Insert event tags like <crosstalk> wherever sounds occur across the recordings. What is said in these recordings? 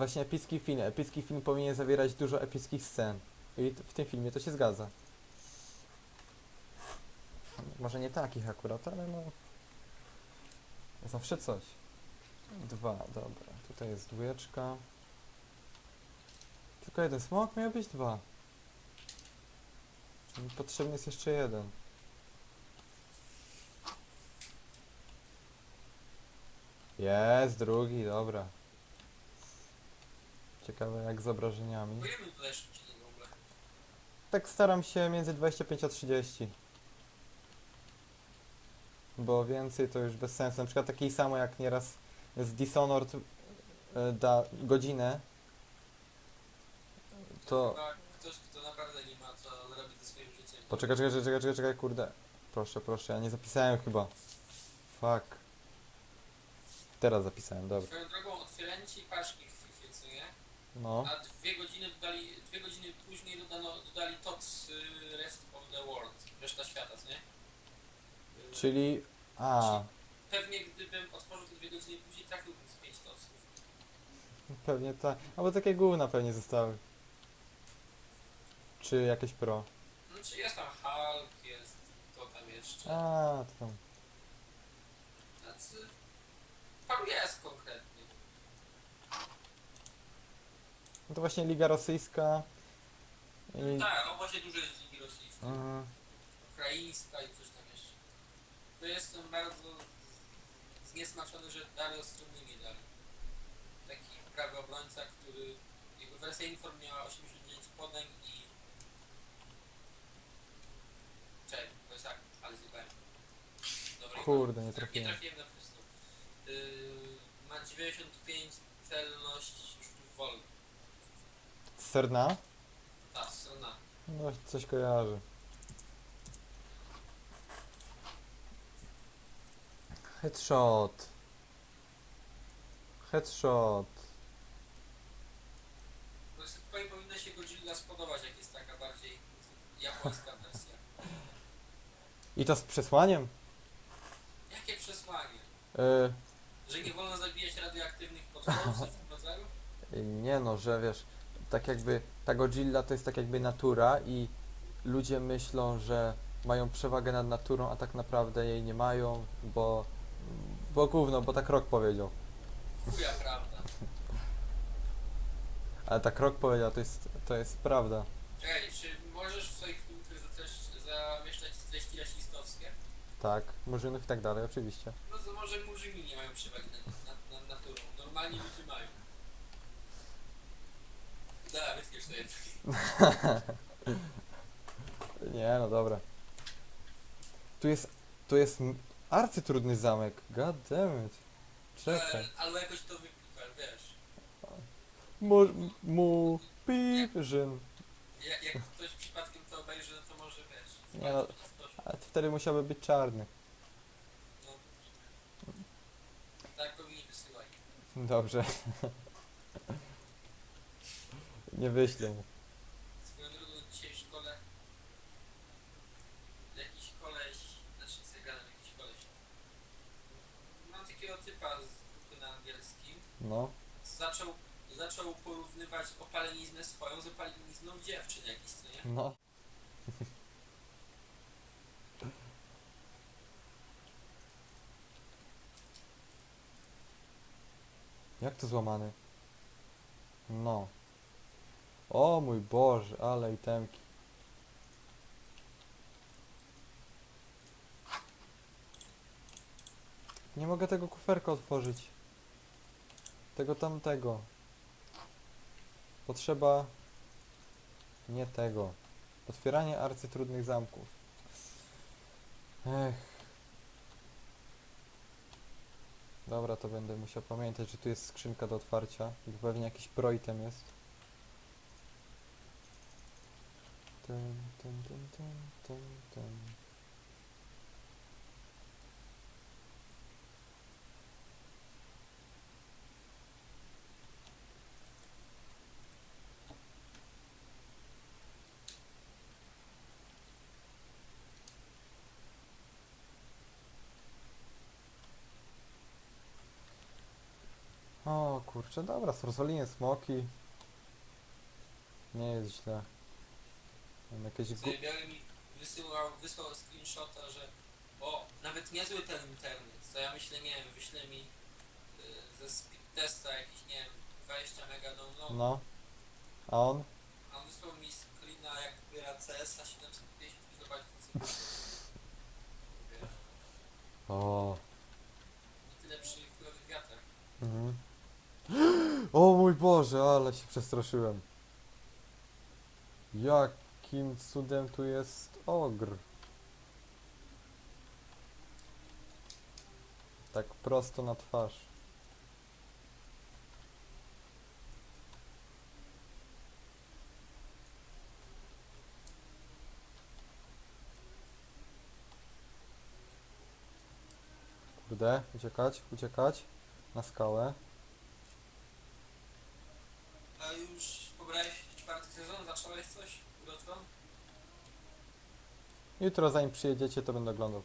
właśnie epicki film. Epicki film powinien zawierać dużo epickich scen. I w tym filmie to się zgadza. Może nie takich akurat, ale no... Zawsze coś. Dwa, dobra. Tutaj jest dwójeczka. Tylko jeden smok, miał być dwa. Potrzebny jest jeszcze jeden. Jest, drugi, dobra. Ciekawe jak z obrażeniami. Po ile minut tutaj szybciej w ogóle? Tak staram się między 25 a 30. Bo więcej to już bez sensu. Na przykład taki samo jak nieraz z Dishonored e, da godzinę. To... Chyba ktoś, kto naprawdę nie ma co robić ze swoim życiem. Poczekaj, czekaj, czekaj, czekaj, czekaj, kurde. Proszę, proszę, ja nie zapisałem chyba. Fuck. Teraz zapisałem, dobra. Swoją drogą otwieranie ci paczki w FIFA, co nie? No. A dwie godziny dodali, dwie godziny później dodano, dodali TOTS y, Rest of the World, reszta świata, co nie? Y, Czyli... A, Pewnie gdybym otworzył te dwie godziny później, trafiłbym z pięć TOTSów. <laughs> pewnie tak. Albo takie gówna pewnie zostały. Czy jakieś pro. No czy jest tam Hulk, jest to tam jeszcze. A, to tam. Tacy... Paru jest No to właśnie Liga Rosyjska. I... Tak, no właśnie dużo jest Ligi Rosyjskiej. Mhm. ukraińska i coś tam jeszcze. To jestem bardzo zniesmaczony, że Dario Strumny nie dali. Taki prawy obrońca, który jego wersja Inform miała 89 podań i... Czekaj, to jest tak, ale zjebałem. Dobra, Kurde, nie nie trafiłem. trafiłem na prostu. Yy, ma 95 celność rzutów wolnych. Serna? Ta strona. No, coś kojarzy. Headshot. Headshot. Jest, tutaj powinna się Godzilla spodobać, jak jest taka bardziej japońska wersja. I to z przesłaniem? Jakie przesłanie? Yy, Że nie wolno zabijać radioaktywnych potworów w tym rodzaju? <laughs> nie no, że wiesz, tak jakby ta Godzilla to jest tak jakby natura i ludzie myślą, że mają przewagę nad naturą, a tak naprawdę jej nie mają, bo... Bo gówno, bo tak rok powiedział. Chuja prawda. <laughs> Ale tak rok powiedział, to jest, to jest prawda. Czekaj, czy możesz w swoich zatreś- zamieszczać treści rasistowskie? Tak, murzynów i tak dalej, oczywiście. No to może murzyni nie mają przewagi nad, nad, nad naturą. Normalnie ludzie mają. Da, wyskierz sobie. <laughs> Nie, no dobra. Tu jest, tu jest m- arcytrudny zamek. God damn it. Czekaj. Albo jakoś to wyklikać, wiesz. Mu, mu, piwrzyn. Jak, jak ktoś przypadkiem to obejrzy, no to może wiesz. Nie no. A to wtedy musiałby być czarny. No. Tak powinni wysyłać. Dobrze. <laughs> Nie wyślę mu. Swoją drogą dzisiaj w szkole jakiś koleś, znaczy ja gadam, jakiś koleś. Mam takiego typa z grupy na angielskim. No. Zaczął, zaczął porównywać opaleniznę swoją z opalenizną dziewczyn jakiś, co nie? No. <laughs> Jak to złamany? No. O mój Boże, ale itemki. Nie mogę tego kuferka otworzyć. Tego tamtego. Potrzeba... Nie tego. Otwieranie arcytrudnych zamków. Ech. Dobra, to będę musiał pamiętać, że tu jest skrzynka do otwarcia. Pewnie jakiś proitem jest. Tum, tum, tum, tum, tum, tum. O kurczę, dobra, rozwalenie smoki. Nie jest źle. Mam jakieś gu... Biały mi wysyłał, wysłał screenshota, że o, nawet niezły ten internet, co ja myślę, nie wiem, wyśle mi y, ze speed testa jakiś, nie wiem, 20 mega download, No. A on? a on wysłał mi screena jak biera CS-a 750 kB na sekundę. Mówię, O. I tyle przy chwilowych wiatrach. Mhm. <gasps> O mój Boże, ale się przestraszyłem. Jakim cudem tu jest ogr? Tak prosto na twarz. Kurde, uciekać, uciekać. Na skałę. A już pobrałeś czwarty sezon? Zacząłeś coś? Jutro zanim przyjedziecie, to będę oglądał.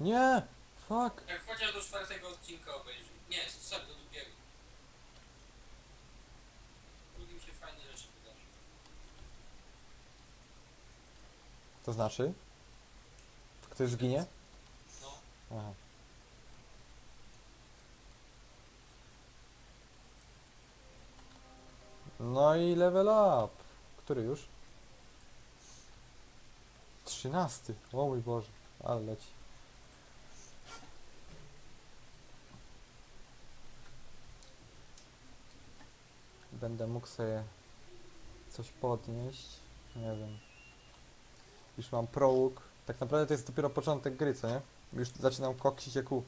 Nie! Fuck! Jak chociaż do czwartego odcinka obejrzyj. Nie, sorry, do drugiego. W drugim się fajne rzeczy wydarzy. To znaczy? Ktoś zginie? No, Aha. No i level up. Który już? Trzynasty. O mój Boże, ale leci. Będę mógł sobie coś podnieść. Nie wiem. Już mam prołóg. Tak naprawdę to jest dopiero początek gry, co nie? Już zaczynam koksić jak u.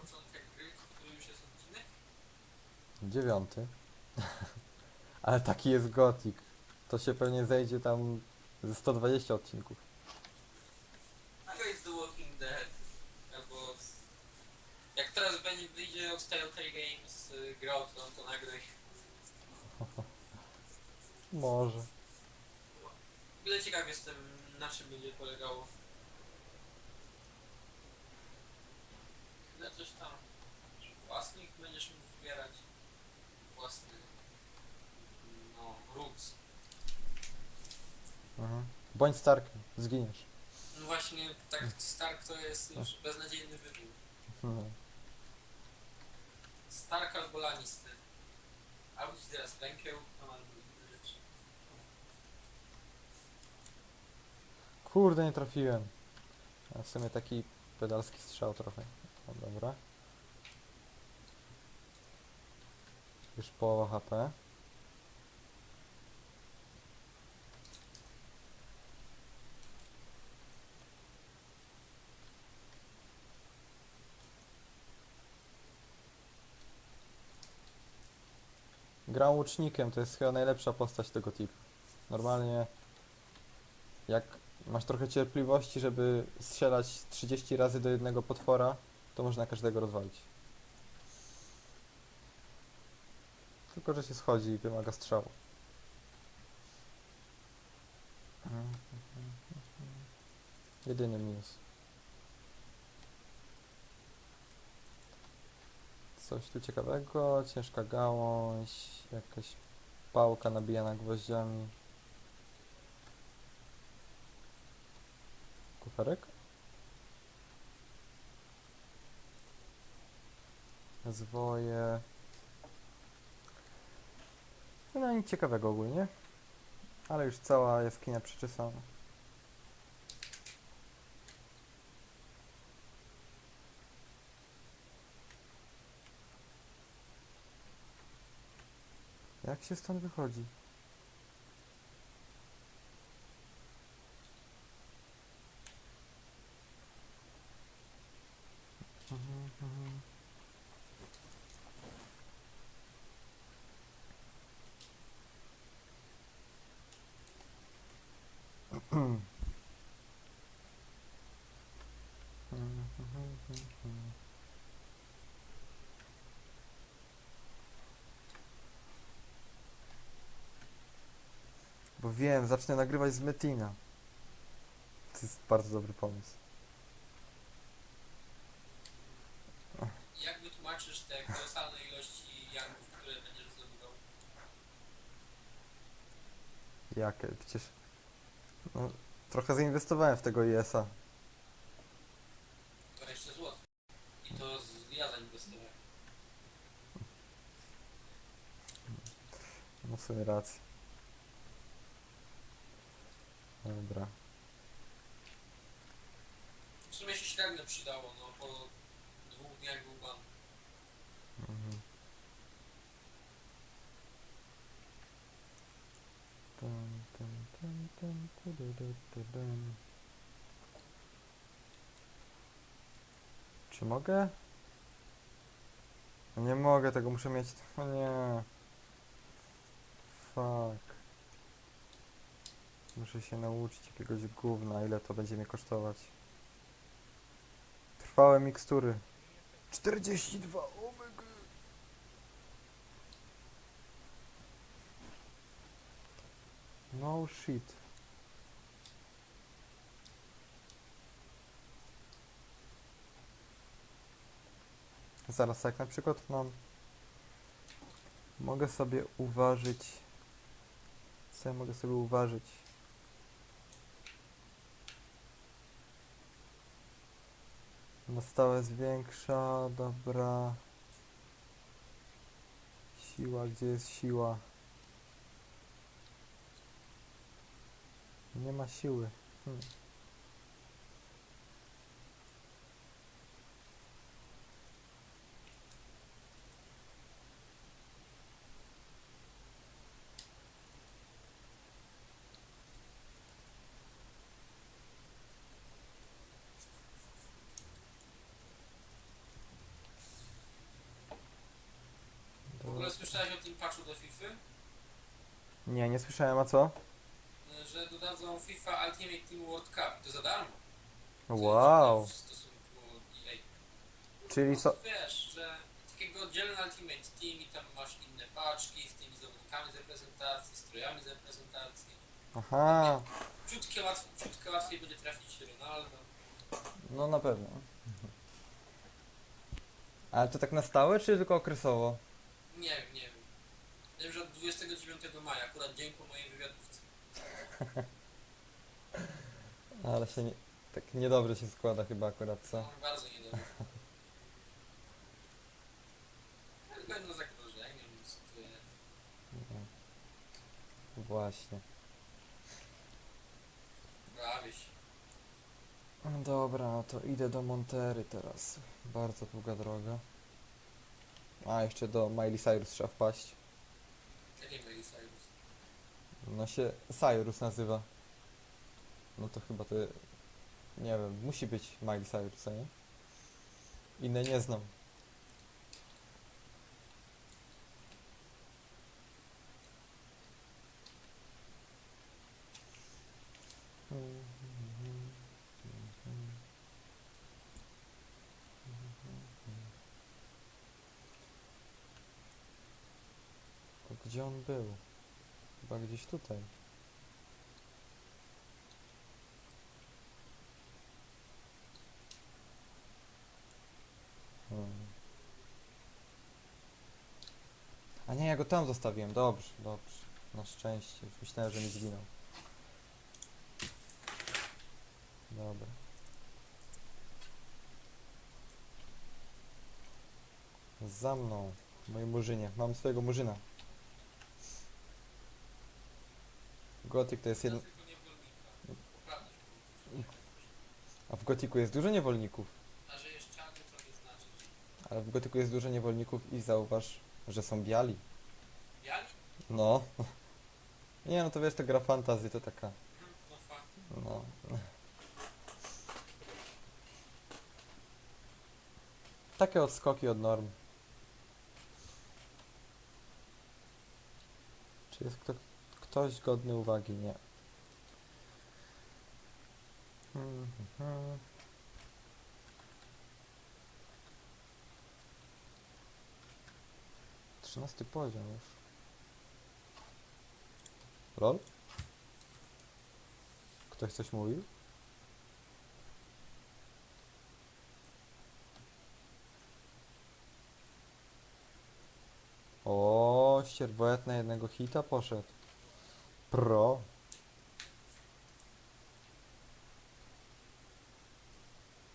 początek gry, który już jest odcinek. Dziewiąty. <laughs> Ale taki jest gotik. To się pewnie zejdzie tam ze 120 odcinków. Nagraj z The Walking Dead. Albo. Jak teraz będzie wyjdzie od Telltale Games y, gra o Tron, to nagraj. <laughs> Może. Ogóle ciekaw jestem, na czym będzie polegało. Ile coś tam własnych będziesz mógł wybierać. Własny. No, roots. Mhm. Bądź Starkiem, zginiesz. No właśnie, tak Stark to jest już beznadziejny wybór. Mhm. Stark albo Lannister. Albo ci teraz pękieł, no albo inne rzeczy. Kurde, nie trafiłem. A w sumie taki pedalski strzał trochę. No dobra. Już połowa HP. Gram łucznikiem, to jest chyba najlepsza postać tego typu. Normalnie jak masz trochę cierpliwości, żeby strzelać 30 razy do jednego potwora, to można każdego rozwalić. Tylko, że się schodzi i wymaga strzału. Jedyny minus. Coś tu ciekawego, ciężka gałąź, jakaś pałka nabijana gwoździami. Kuferek? Zwoje. No nic ciekawego ogólnie. Ale już cała jaskinia przeczesana. Jak się stąd wychodzi? Bo wiem, zacznę nagrywać z Metina. To jest bardzo dobry pomysł. wytłumaczysz te kolosalne ilości jangów, które będziesz zdobywał? Jak? Przecież... No, trochę zainwestowałem w tego IS-a. 20 zł. I to z, ja zainwestowałem. No w sumie rację. Dobra. W sumie się średnio przydało, no po dwóch dniach był ban. Mhm. Tum, tum, tum, tum, tududu, tudum. Czy mogę? No Nie mogę tego, muszę mieć. <laughs> O nie. Fuck. Muszę się nauczyć jakiegoś gówna, ile to będzie mnie kosztować. Trwałe mikstury. 42 omega. No shit. Zaraz, jak na przykład mam. Mogę sobie uważać. Co ja mogę sobie uważać? Na stałe zwiększa, dobra. Siła, gdzie jest siła? Nie ma siły. Hmm. W ogóle słyszałeś o tym patchu do FIFA? Nie, nie słyszałem, a co? Że dodadzą FIFA Ultimate Team World Cup. To za darmo. Co jest Wow. W stosunku EA. Czyli co? Wiesz, że takiego oddzielny Ultimate Team i tam masz inne paczki z tymi zawodnikami z reprezentacji, strojami z reprezentacji. Aha. Ciutkę, łatw, ciutkę łatwiej będzie trafić Ronaldo. No na pewno. Ale to tak na stałe, czy tylko okresowo? Nie wiem, nie wiem. Wiem, że od 29 maja, akurat dzień po mojej wywiadówce. <laughs> Ale się nie, tak niedobrze się składa chyba akurat, co? No, bardzo niedobrze. Ale będą jest. No. Właśnie. Bawię się. No Dobra, no to idę do Montery teraz. Bardzo długa droga. A, jeszcze do Miley Cyrus trzeba wpaść. Jakie byli Cyrus? No się Cyrus nazywa. No to chyba to... Nie wiem, musi być Miley Cyrus, co nie? Inne nie znam. To Gdzie on był? Chyba gdzieś tutaj. A nie, ja go tam zostawiłem. Dobrze, dobrze. Na szczęście. Już myślałem, że mi zginął. Dobra. Za mną. Moim murzynie. Mam swojego murzyna. Gotik to jest jeden... A w Gotiku jest dużo niewolników. Ale w Gotyku jest dużo niewolników i zauważ, że są biali. Biali? No. Nie no to wiesz, to gra fantazy to taka. No. No. Takie odskoki od norm. Czy jest kto, ktoś godny uwagi? Nie. Mhm. 13 poziom już. Lol? Ktoś coś mówił? Sierwoet na jednego hita poszedł. Pro.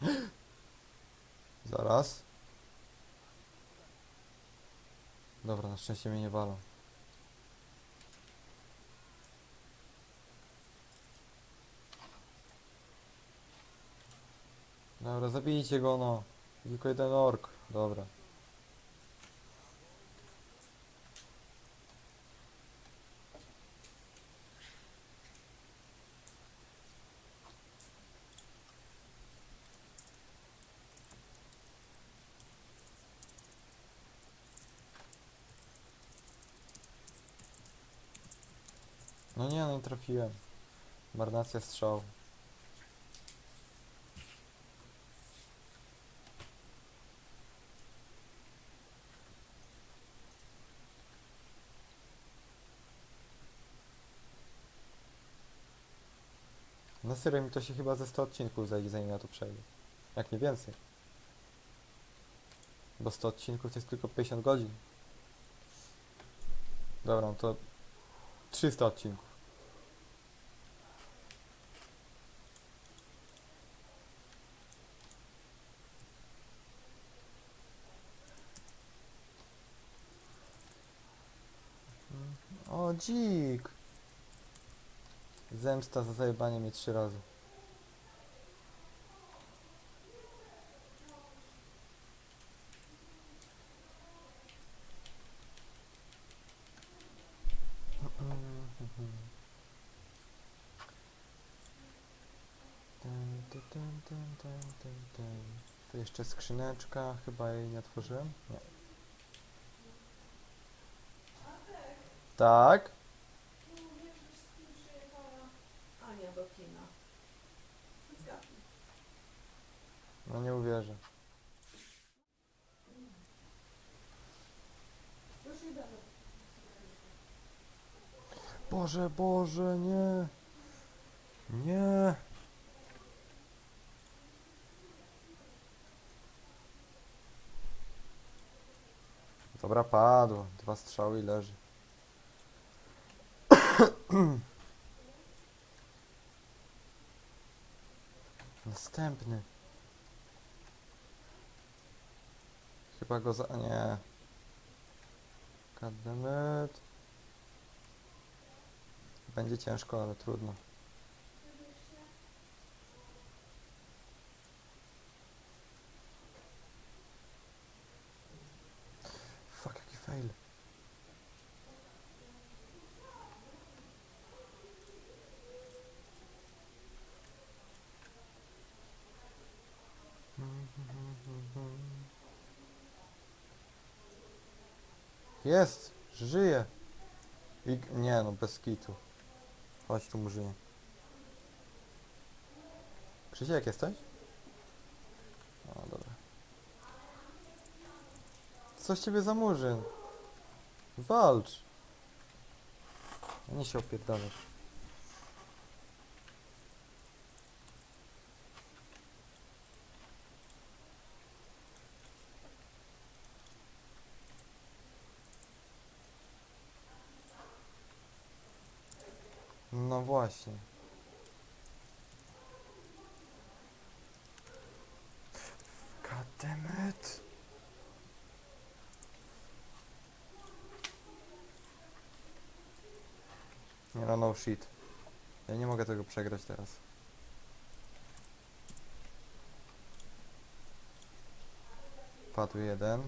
<gasps> Zaraz. Dobra, na szczęście mnie nie walą. Dobra, zabijcie go no. Tylko jeden ork. Dobra. Trafiłem. Marnacja strzał. Na serio mi to się chyba ze 100 odcinków zajdzie, zanim ja to przejdę. Jak nie więcej. Bo 100 odcinków to jest tylko 50 godzin. Dobra, no to 300 odcinków. O, dzik! Zemsta za zajebanie mnie trzy razy. Tu jeszcze skrzyneczka, chyba jej nie otworzyłem? Nie. Tak? No nie uwierzę. Boże, Boże, nie. Nie. Dobra, padło. Dwa strzały i leży. <coughs> Następny. Chyba go za... Nie. Goddammit. Będzie ciężko, ale trudno. Fuck, jaki fail. Jest! Żyje! I... Nie no, bez kitu. Chodź tu murzynie. Krzysiek, jesteś? O, dobra. Co z ciebie za murzyn? Walcz! Nie się opierdalasz. No właśnie. It. Nie no, no shit. Ja nie mogę tego przegrać teraz. Padł jeden.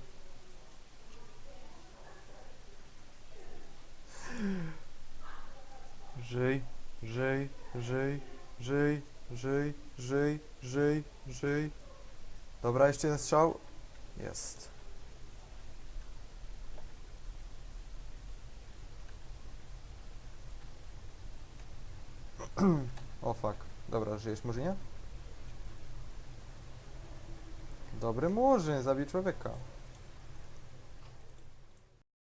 Żyj, żyj, żyj, żyj, żyj, żyj, żyj, żyj. Dobra, jeszcze jeden strzał. Jest. <clears throat> o fuck. Dobra, żyjesz Murzynie? Dobry Murzyn, zabił człowieka.